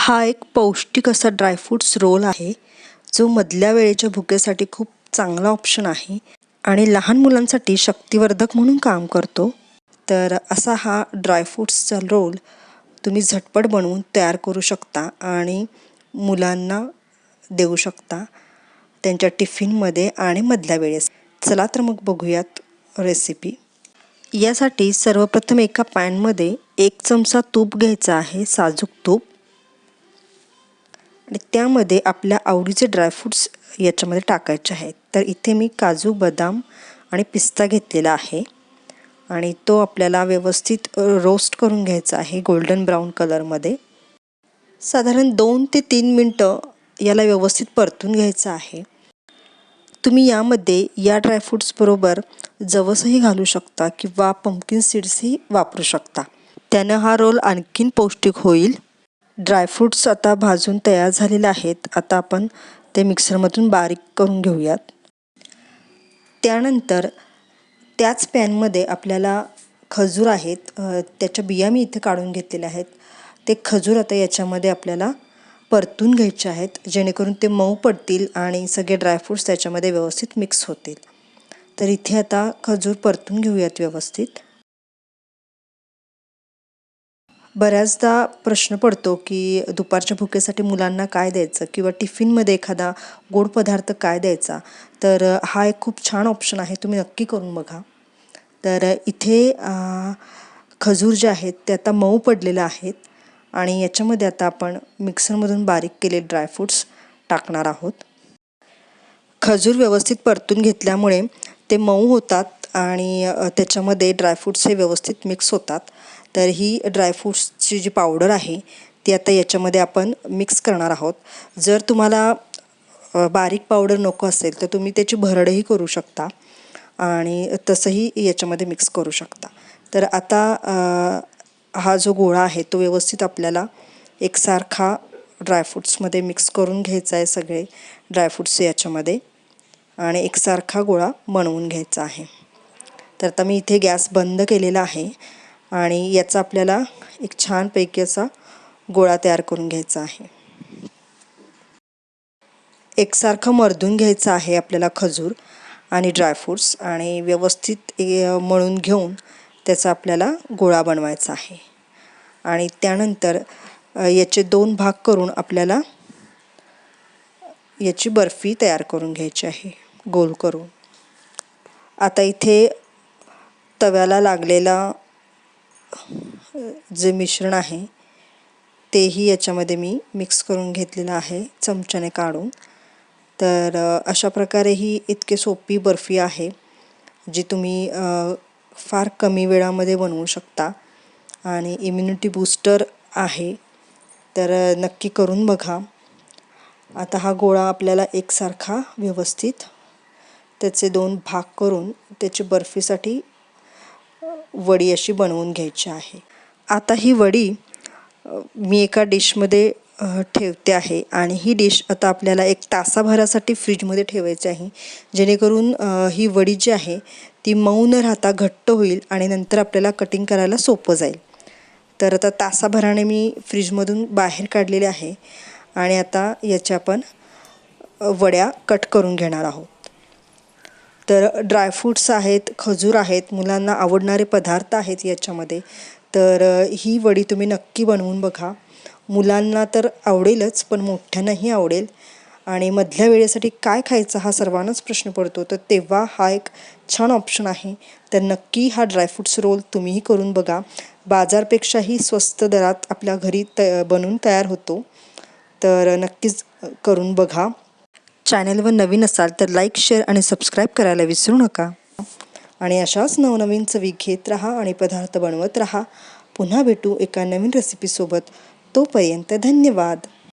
हा एक पौष्टिक असा ड्रायफ्रूट्स रोल आहे जो मधल्या वेळेच्या भुकेसाठी खूप चांगला ऑप्शन आहे आणि लहान मुलांसाठी शक्तिवर्धक म्हणून काम करतो. तर असा हा ड्रायफ्रूट्सचा रोल तुम्ही झटपट बनवून तयार करू शकता आणि मुलांना देऊ शकता त्यांच्या टिफिनमध्ये आणि मधल्या वेळेस. चला तर मग बघूयात रेसिपी यासाठी सर्वप्रथम एका पॅनमध्ये एक चमचा तूप घ्यायचा आहे साजूक तूप. आणि त्यामध्ये आपल्या आवडीचे ड्रायफ्रूट्स याच्यामध्ये टाकायचे आहेत. तर इथे मी काजू बदाम आणि पिस्ता घेतलेला आहे. आणि तो आपल्याला व्यवस्थित रोस्ट करून घ्यायचा आहे गोल्डन ब्राऊन कलरमध्ये साधारण दोन ते तीन मिनटं याला व्यवस्थित परतून घ्यायचं आहे. तुम्ही यामध्ये या ड्रायफ्रूट्सबरोबर जवसही घालू शकता किंवा पंपकिन सीड्सही वापरू शकता. त्यानं हा रोल आणखीन पौष्टिक होईल. ड्रायफ्रूट्स आता भाजून तयार झालेले आहेत. आता आपण ते मिक्सरमधून बारीक करून घेऊयात. त्यानंतर त्याच पॅनमध्ये आपल्याला खजूर आहेत. त्याच्या बिया मी इथे काढून घेतलेल्या आहेत. ते खजूर आता याच्यामध्ये आपल्याला परतून घ्यायचे आहेत. जेणेकरून ते मऊ पडतील आणि सगळे ड्रायफ्रूट्स त्याच्यामध्ये व्यवस्थित मिक्स होतील. तर इथे आता खजूर परतून घेऊयात व्यवस्थित. बऱ्याचदा प्रश्न पडतो की दुपारच्या भुकेसाठी मुलांना काय द्यायचं किंवा टिफिनमध्ये एखादा गोड पदार्थ काय द्यायचा? तर हा एक खूप छान ऑप्शन आहे तुम्ही नक्की करून बघा. तर इथे खजूर जे आहेत ते आता मऊ पडलेलं आहेत आणि याच्यामध्ये आता आपण मिक्सरमधून बारीक केले ड्रायफ्रूट्स टाकणार आहोत. खजूर व्यवस्थित परतून घेतल्यामुळे ते मऊ होतात आणि त्याच्यामध्ये ड्रायफ्रूट्स हे व्यवस्थित मिक्स होतात. तर ही ड्रायफ्रूट्सची जी पावडर आहे ती आता याच्यामध्ये आपण मिक्स करणार आहोत. जर तुम्हाला बारीक पावडर नको असेल तर तुम्ही त्याची भरडही करू शकता आणि तसंही याच्यामध्ये मिक्स करू शकता. तर आता हा जो गोळा आहे तो व्यवस्थित आपल्याला एकसारखा ड्रायफ्रूट्समध्ये मिक्स करून घ्यायचा आहे सगळे ड्रायफ्रूट्स याच्यामध्ये आणि एकसारखा गोळा बनवून घ्यायचा आहे. तर आता मी इथे गॅस बंद केलेला आहे आणि याचा आपल्याला एक छानपैकी असा गोळा तयार करून घ्यायचा आहे. एकसारखं मर्दून घ्यायचं आहे आपल्याला खजूर आणि ड्रायफ्रूट्स आणि व्यवस्थित मळून घेऊन त्याचा आपल्याला गोळा बनवायचा आहे. आणि त्यानंतर याचे दोन भाग करून आपल्याला याची बर्फी तयार करून घ्यायची आहे गोल करून. आता इथे तव्याला लागलेला जे मिश्रण आहे तेही याच्यामध्ये मी मिक्स करून घेतलेलं आहे चमच्याने काढून. तर अशा प्रकारे ही इतकी सोपी बर्फी आहे जी तुम्ही फार कमी वेळामध्ये बनवू शकता. आणि इम्युनिटी बूस्टर आहे तर नक्की करून बघा. आता हा गोळा आपल्याला एकसारखा व्यवस्थित त्याचे दोन भाग करून त्याची बर्फीसाठी वडी अशी बनवून घ्यायची आहे. आता ही वडी मी एका डिशमध्ये ठेवते आहे आणि ही डिश आता आपल्याला एक तासाभरासाठी फ्रीजमध्ये ठेवायची आहे. जेणेकरून ही वडी जी आहे ती मऊ न राहता घट्ट होईल आणि नंतर आपल्याला कटिंग करायला सोपं जाईल. तर आता तासाभराने मी फ्रीजमधून बाहेर काढलेले आहे आणि आता याच्या आपण वड्या कट करून घेणार आहोत. तर ड्रायफ्रूट्स आहेत खजूर आहेत मुलांना आवडणारे पदार्थ आहेत याच्यामध्ये. तर ही वडी तुम्ही नक्की बनवून बघा. मुलांना तर आवडेलच पण मोठ्यांनाही आवडेल. आणि मधल्या वेळेसाठी काय खायचं हा सर्वांनाच प्रश्न पडतो. तर तेव्हा हा एक छान ऑप्शन आहे. तर नक्की हा ड्रायफ्रूट्स रोल तुम्हीही करून बघा. बाजारपेक्षाही स्वस्त दरात आपल्या घरी त बनवून तयार होतो. तर नक्कीच करून बघा. चॅनलवर नवीन असाल तर लाईक शेअर आणि सबस्क्राईब करायला विसरू नका. आणि अशाच नवनवीन चवी घेत राहा आणि पदार्थ बनवत राहा. पुन्हा भेटू एका नवीन रेसिपीसोबत तोपर्यंत धन्यवाद.